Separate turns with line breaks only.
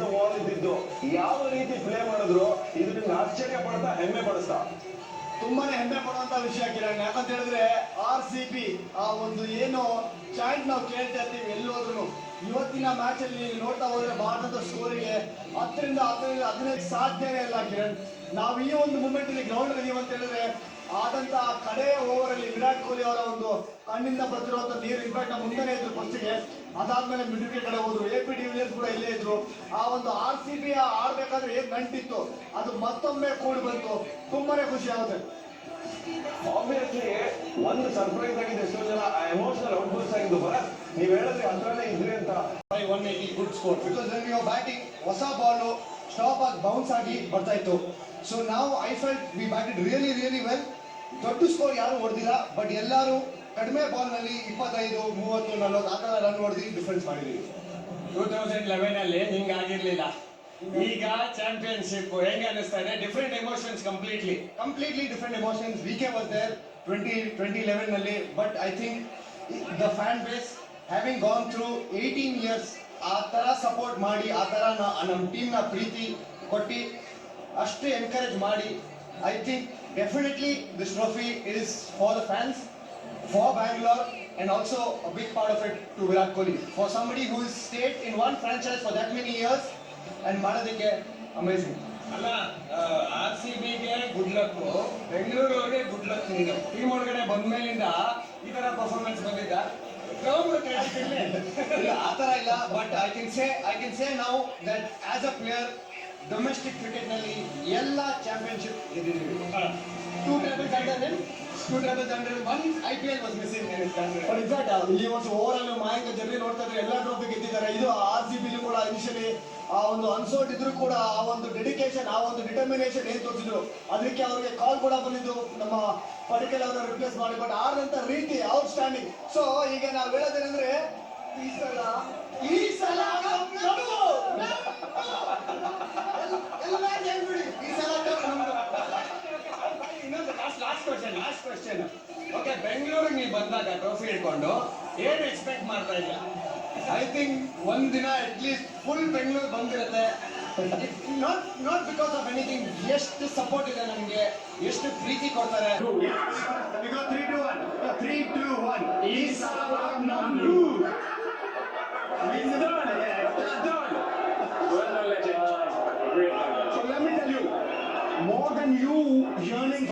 The ಓದಿದ್ದು ಯಾವ ರೀತಿ ಪ್ಲೇ ಮಾಡಿದ್ರು ಇದು ನಿಮ್ಗೆ ಆಶ್ಚರ್ಯ ಪಡ್ತಾ ಹೆಮ್ಮೆ ಪಡಿಸ್ತಾ.
ತುಂಬಾನೇ ಹೆಮ್ಮೆ ಪಡುವಂತ ವಿಷಯ ಕಿರಣ್. ಯಾಕಂತ ಹೇಳಿದ್ರೆ ಆರ್ ಸಿ ಬಿ ಆ ಒಂದು ಏನು ಚಾಂಟ್ ನಾವು ಕೇಳ್ತಾ ಇರ್ತೀವಿ ಎಲ್ಲೋದ್ರು ಇವತ್ತಿನ ಮ್ಯಾಚ್ ಅಲ್ಲಿ ನೋಡ್ತಾ ಹೋದ್ರೆ ಭಾರತದ ಸ್ಕೋರಿಗೆ ಹತ್ತರಿಂದ ಹತ್ತರಿಂದ ಹದಿನೈದು ಸಾಧ್ಯನೇ ಇಲ್ಲ ಕಿರಣ್. ನಾವು ಈ ಒಂದು ಮೂಮೆಂಟ್ ಅಲ್ಲಿ ಗ್ರೌಂಡ್ ಅಲ್ಲಿ ಅಂತ ಹೇಳಿದ್ರೆ ಆದಂತ ಕಡೆಯ ಓವರ್ ಅಲ್ಲಿ ವಿರಾಟ್ ಕೊಹ್ಲಿ ಅವರ ಒಂದು ಕಣ್ಣಿಂದ ಬರ್ತಿರುವಂತ ನೀರು ಇಂಪ್ಯಾಕ್ಟ್ ಮುಂದೆನೇ ಇದ್ರು ಫಸ್ಟ್ಗೆ ಅದಾದ್ಮೇಲೆ ಮಿಡ್ ವಿಕೆಟ್ ಕಡೆ ಹೋದ್ರು. ಎ ಪಿ ಡಿವಿಲಿಯರ್ಸ್ ಕೂಡ ಇಲ್ಲೇ ಇದ್ರು. ಆ ಒಂದು ಆರ್ ಸಿ ಬಿ ಆಡ್ಬೇಕಾದ್ರೆ ಏನ್ ನಂಟಿತ್ತು? ಅದು ಮತ್ತೊಮ್ಮೆ ಕೂಡಿ ಬಂತು. ತುಂಬಾನೇ ಖುಷಿ ಆಗುತ್ತೆ.
ಆಬ್ವಿಯಸ್ಲಿ ಒಂದು ಸರ್ಪ್ರೈಸ್ ಆಗಿದೆ. ಎಷ್ಟೋ ಜನ ಎಮೋಷನಲ್ ಔಟ್ಬರ್ಸ್ ಆಗಿದ್ದು. ಬರ ನೀವ್ ಹೇಳಿದ್ರೆ ಹತ್ರನೇ ಇದ್ರಿ ಅಂತ.
By one eighty good score because ನೀವು ಯು ಬ್ಯಾಟಿಂಗ್ ಹೊಸ ಬಾಲು ಸ್ಟಾಪ್ ಆಗಿ ಬೌನ್ಸ್ ಆಗಿ ಬರ್ತಾ ಇತ್ತು. ಸೊ ನಾವು I felt we batted really really well ದೊಡ್ಡ ಸ್ಕೋರ್ ಯಾರು ಹೊಡೆದಿಲ್ಲ ಬಟ್ ಎಲ್ಲರೂ ಕಡಿಮೆ ಬಾಲ್ನಲ್ಲಿ ಇಪ್ಪತ್ತೈದು ಮೂವತ್ತು ನಲ್ವತ್ತು ಆ ಥರ ರನ್ ಹೊಡೆದು ಡಿಫ್ರೆನ್ಸ್ ಮಾಡಿದ್ವಿ.
ಟೂ ತೌಸಂಡ್ ಲೆವೆನ್ ಅಲ್ಲಿ ಆಗಿರ್ಲಿಲ್ಲ. ಈಗ ಚಾಂಪಿಯನ್ಶಿಪ್ ಹೆಂಗೆ ಅನಿಸ್ತಾ ಇದೆ? Different emotions
completely completely different emotions V K was there twenty twenty ಲೆವೆನ್ನಲ್ಲಿ but I think the fan base having gone through eighteen years ಆ ಥರ ಸಪೋರ್ಟ್ ಮಾಡಿ ಆ ಥರ ನಮ್ಮ ಟೀಮ್ನ ಪ್ರೀತಿ ಕೊಟ್ಟು ಅಷ್ಟು ಎನ್ಕರೇಜ್ ಮಾಡಿ I think Definitely this trophy is for the fans for Bangalore and also a big part of it to Virat Kohli. For somebody who has stayed in one franchise for that many years and ಮಾಡೋದಕ್ಕೆ amazing.
ಅಲ್ಲ R C ಬಿಗೆ good luck Bengaluru ಅವ್ರಿಗೆ good luck ನೀನು team ಒಳಗಡೆ ಬಂದ್ಮೇಲಿಂದ ಈ ತರ performance ಬಂದಿದ್ದ ground
ಇಲ್ಲ ಆ ಥರ ಇಲ್ಲ but I can say I can say ನಾವು that as a player domestic ಕ್ರಿಕೆಟ್ನಲ್ಲಿ ಎಲ್ಲ championship ಗೆದ್ದಿದ್ದೀವಿ. Two travels under two travels under one I P L was missing but exact ಈ ವರ್ಷ ಓವರ್ ಆಲ್ ಮಾಯಾಂಕ ಜರ್ನಿ ನೋಡ್ತಾ ಇದ್ರೆ ಎಲ್ಲ ಟ್ರೋಫಿ ಗೆದ್ದಿದ್ದಾರೆ. ಇದು ಆರ್ ಸಿ ಬಿಲಿ ಕೂಡ ಇನಿಷಿಯಲಿ ಆ ಒಂದು ಅನ್ಸೋಟ್ ಇದ್ರು ಕೂಡ ಆ ಒಂದು ಡೆಡಿಕೇಶನ್ ಆ ಒಂದು ಡಿಟರ್ಮಿನೇಷನ್ ಏನ್ ತೋರಿಸಿದ್ರು ಅದಕ್ಕೆ ಅವ್ರಿಗೆ ಕಾಲ್ ಕೂಡ ಬಂದಿದ್ದು ನಮ್ಮ ಪಡಿಕಲ್ ಅವರ ರಿಪ್ಲೇಸ್ ಮಾಡಿ. ಬಟ್ ಆದಂತ ರೀತಿ ಔಟ್ ಸ್ಟ್ಯಾಂಡಿಂಗ್ ಸೊ ಈಗ ನಾವು ಹೇಳೋದೇನೆಂದ್ರೆ ಈ ಸಲ ಈ ಸಲ ನಮ್ದು. ಎಲ್ಲ ಗೆಲ್ಬಿಡಿ. ಈ ಸಲ cup ನಮ್ದು.
ಇನ್ನೊಂದು last last question last question okay ಬೆಂಗಳೂರಿಗೆ ನೀವು ಬಂದಾಗ ಟ್ರೋಫಿ ಹಿಡ್ಕೊಂಡು ಏನು ಎಕ್ಸ್ಪೆಕ್ಟ್ ಮಾಡ್ತಾ ಇಲ್ಲ
ಐ ಥಿಂಕ್ ಒಂದ್ ದಿನ ಅಟ್ ಲೀಸ್ಟ್ ಫುಲ್ ಬೆಂಗಳೂರು ಬಂದಿರುತ್ತೆ. Not not because of anything ಎಷ್ಟು ಸಪೋರ್ಟ್ ಇದೆ ನಮಗೆ ಎಷ್ಟು ಪ್ರೀತಿ ಕೊಡ್ತಾರೆ. So let me tell you, more than you yearning